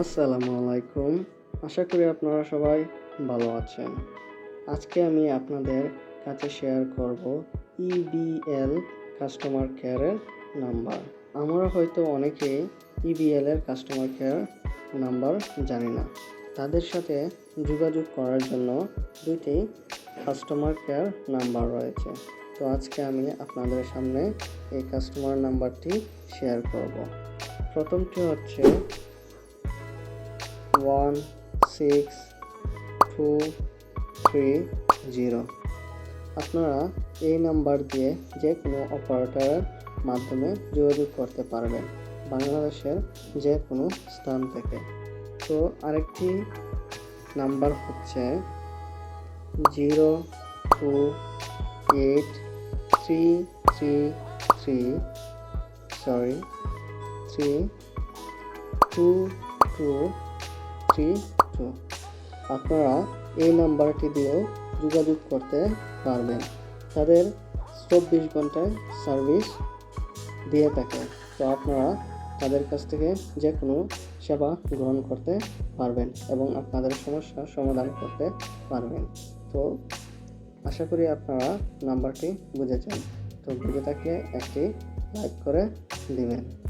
আসসালামু আলাইকুম। আশা করি আপনারা সবাই ভালো আছেন। আজকে আমি আপনাদের কাছে শেয়ার করব ইবিএল কাস্টমার কেয়ারের নাম্বার আমরা হয়তো অনেকেই ইবিএল এর কাস্টমার কেয়ার নাম্বার জানি না। তাদের সাথে যোগাযোগ করার জন্য দুইটি কাস্টমার কেয়ার নাম্বার রয়েছে। তো আজকে আমি আপনাদের সামনে এই কাস্টমার নাম্বারটি শেয়ার করব। প্রথমটি হচ্ছে one, six, two, three, zero. আপনারা এই নাম্বার দিয়ে যে কোনো অপারেটরের মাধ্যমে যোগাযোগ করতে পারবেন বাংলাদেশের যে কোনো স্থান থেকে। তো আরেকটি নাম্বার হচ্ছে zero two eight three three three, sorry, three two two three two আপনারা এই নাম্বারটি দিয়েও যোগাযোগ করতে পারবেন। তাদের চব্বিশ ঘন্টায় সার্ভিস দিয়ে থাকে। তো আপনারা তাদের কাছ থেকে যে কোনো সেবা গ্রহণ করতে পারবেন এবং আপনাদের সমস্যার সমাধান করতে পারবেন। তো আশা করি আপনারা নাম্বারটি বুঝেছেন। তো বুঝে থাকলে একটি লাইক করে দিবেন।